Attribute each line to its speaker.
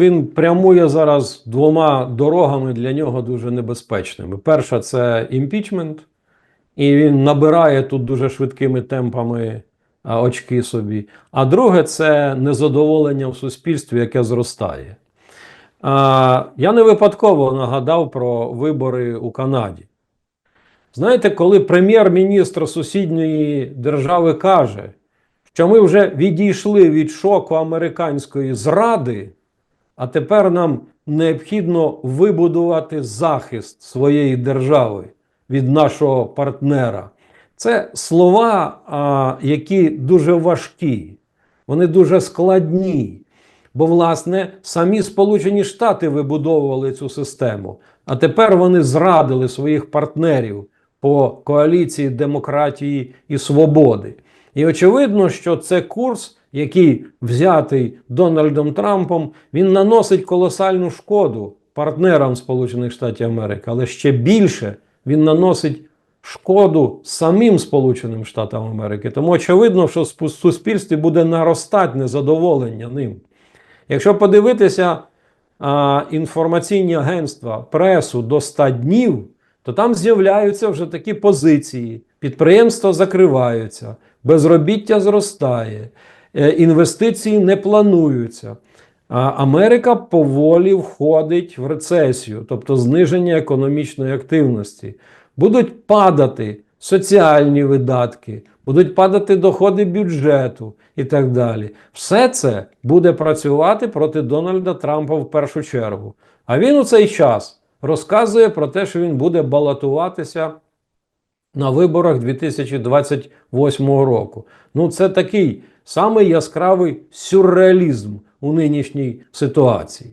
Speaker 1: Він прямує зараз двома дорогами для нього дуже небезпечними. Перша це імпічмент, і він набирає тут дуже швидкими темпами очки собі. А друге це незадоволення в суспільстві, яке зростає. Я не випадково нагадав про вибори у Канаді. Знаєте, коли прем'єр-міністр сусідньої держави каже, що ми вже відійшли від шоку американської зради, а тепер нам необхідно вибудувати захист своєї держави від нашого партнера. Це слова, які дуже важкі, вони дуже складні. Бо, власне, самі Сполучені Штати вибудовували цю систему, а тепер вони зрадили своїх партнерів по коаліції демократії і свободи. І очевидно, що це курс, який взятий Дональдом Трампом, він наносить колосальну шкоду партнерам Сполучених Штатів Америки, але ще більше він наносить шкоду самим Сполученим Штатам Америки. Тому очевидно, що в суспільстві буде наростати незадоволення ним. Якщо подивитися а, інформаційні агентства, пресу до 100 днів, то там з'являються вже такі позиції. Підприємства закриваються, безробіття зростає, інвестиції не плануються. Америка поволі входить в рецесію, тобто зниження економічної активності. Будуть падати соціальні видатки, будуть падати доходи бюджету і так далі. Все це буде працювати проти Дональда Трампа в першу чергу. А він у цей час розказує про те, що він буде балотуватися на виборах 2028 року. Ну, це такий самий яскравий сюрреалізм у нинішній ситуації.